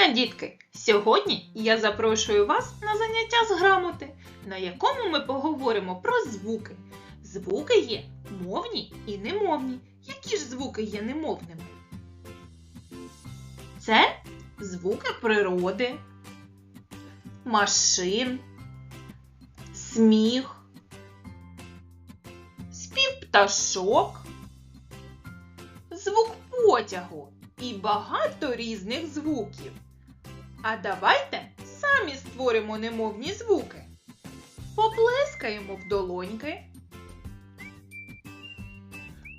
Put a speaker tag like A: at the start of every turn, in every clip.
A: дня, дітки! Сьогодні я запрошую вас на заняття з грамоти, на якому ми поговоримо про звуки. Звуки є мовні і немовні. Які ж звуки є немовними? Це звуки природи, машин, сміх, спів пташок, звук потягу і багато різних звуків. А давайте самі створимо немовні звуки. Поплескаємо в долоньки.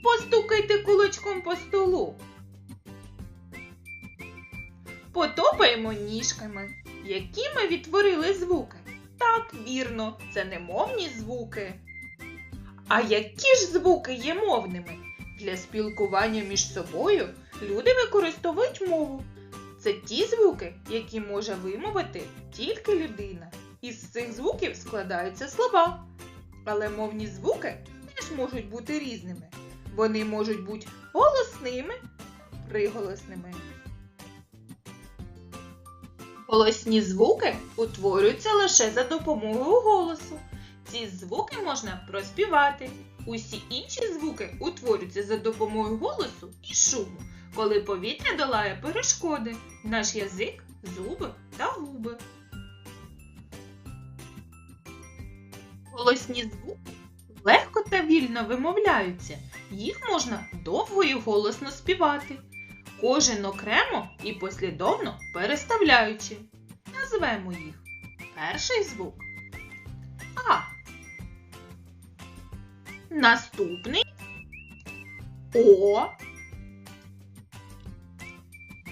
A: Постукайте кулачком по столу. Потопаємо ніжками. Які ми відтворили звуки? Так, вірно, це немовні звуки. А які ж звуки є мовними? Для спілкування між собою люди використовують мову. Це ті звуки, які може вимовити тільки людина. Із цих звуків складаються слова. Але мовні звуки теж можуть бути різними. Вони можуть бути голосними, приголосними. Голосні звуки утворюються лише за допомогою голосу. Ці звуки можна проспівати. Усі інші звуки утворюються за допомогою голосу і шуму, коли повітря долає перешкоди, наш язик, зуби та губи. Голосні звуки легко та вільно вимовляються. Їх можна довго і голосно співати. Кожен окремо і послідовно переставляючи. Назвемо їх. Перший звук А. Наступний О.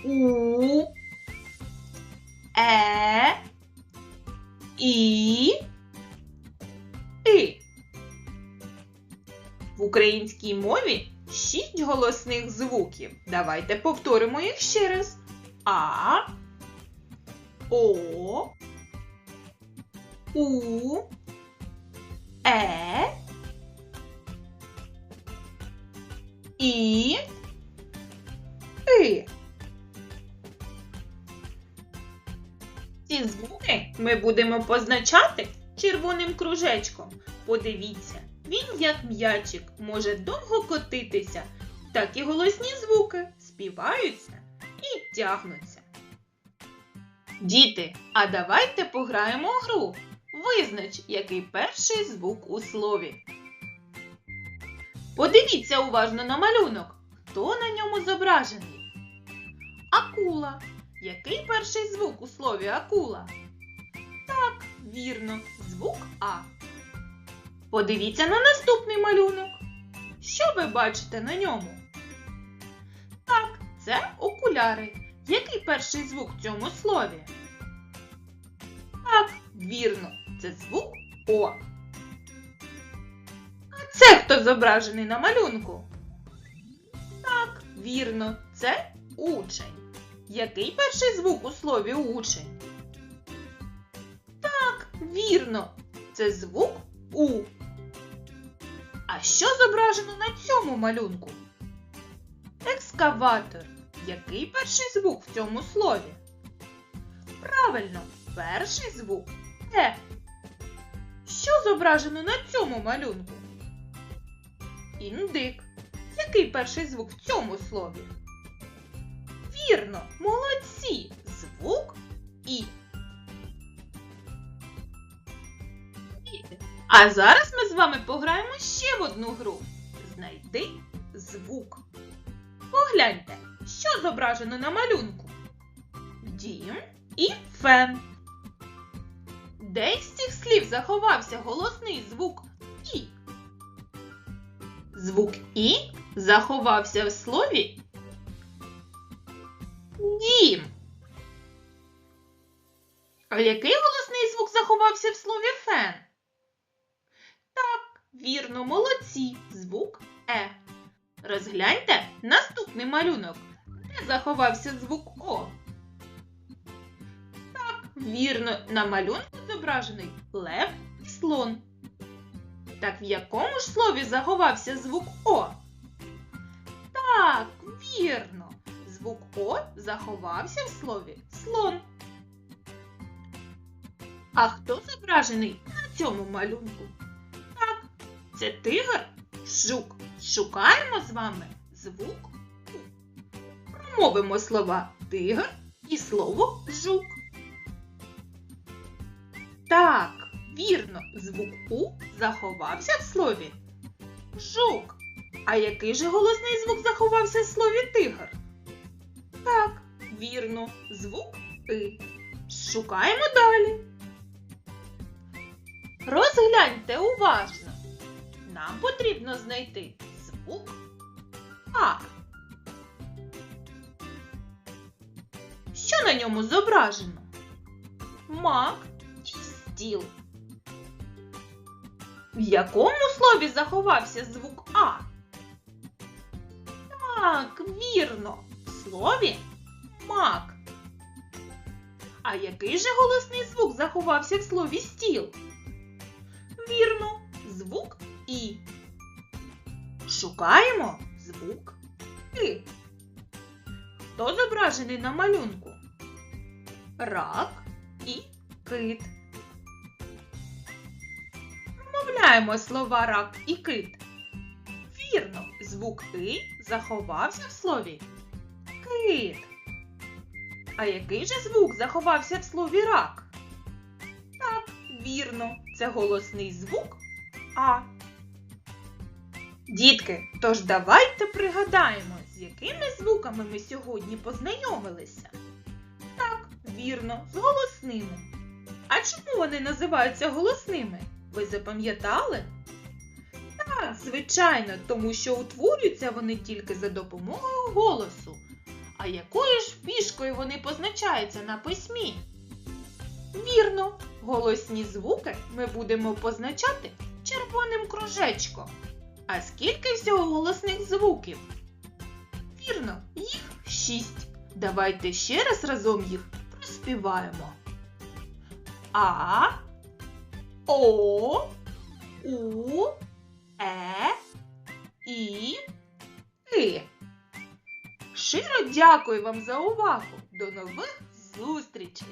A: У. Е. І. И. В українській мові шість голосних звуків. Давайте повторимо їх ще раз. А. О. У. Е. І. И. Ці звуки ми будемо позначати червоним кружечком. Подивіться, він як м'ячик може довго котитися, так і голосні звуки співаються і тягнуться. Діти, а давайте пограємо гру. Визнач, який перший звук у слові. Подивіться уважно на малюнок. Хто на ньому зображений? Акула. Який перший звук у слові акула? Так, вірно, звук А. Подивіться на наступний малюнок. Що ви бачите на ньому? Так, це окуляри. Який перший звук в цьому слові? Так, вірно, це звук О. А це хто зображений на малюнку? Так, вірно, це учень. Який перший звук у слові учень? Так, вірно, це звук У. А що зображено на цьому малюнку? Екскаватор. Який перший звук в цьому слові? Правильно, перший звук Е. Що зображено на цьому малюнку? Індик. Який перший звук в цьому слові? Вірно, молодці! Звук І. А зараз ми з вами пограємо ще в одну гру. Знайди звук. Погляньте, що зображено на малюнку. Дім і фен. Де із цих слів заховався голосний звук І? Звук І заховався в слові Дім. А який голосний звук заховався в слові фен? Так, вірно, молодці. Звук Е. Розгляньте наступний малюнок. Де заховався звук О? Так, вірно, на малюнку зображений лев і слон. Так в якому ж слові заховався звук О? Звук О заховався в слові слон. А хто зображений на цьому малюнку? Так, це тигр, жук. Шукаємо з вами звук У. Промовимо слова тигр і слово жук. Так, вірно, звук У заховався в слові жук. А який же голосний звук заховався в слові тигр? Так, вірно, звук И. Шукаємо далі. Розгляньте уважно. Нам потрібно знайти звук А. Що на ньому зображено? Мак і стіл. В якому слові заховався звук А? Так, вірно, слові мак. А який же голосний звук заховався в слові стіл? Вірно, звук І. Шукаємо звук И. Хто зображений на малюнку? Рак і кит. Промовляємо слова рак і кит. Вірно, звук И заховався в слові кит. А який же звук заховався в слові рак? Так, вірно, це голосний звук А. Дітки, тож давайте пригадаємо, з якими звуками ми сьогодні познайомилися. Так, вірно, з голосними. А чому вони називаються голосними? Ви запам'ятали? Так, звичайно, тому що утворюються вони тільки за допомогою голосу. А якою ж фішкою вони позначаються на письмі? Вірно, голосні звуки ми будемо позначати червоним кружечком. А скільки всього голосних звуків? Вірно, їх шість. Давайте ще раз разом їх проспіваємо. А, О, У, Е, І. Щиро дякую вам за увагу. До нових зустрічей!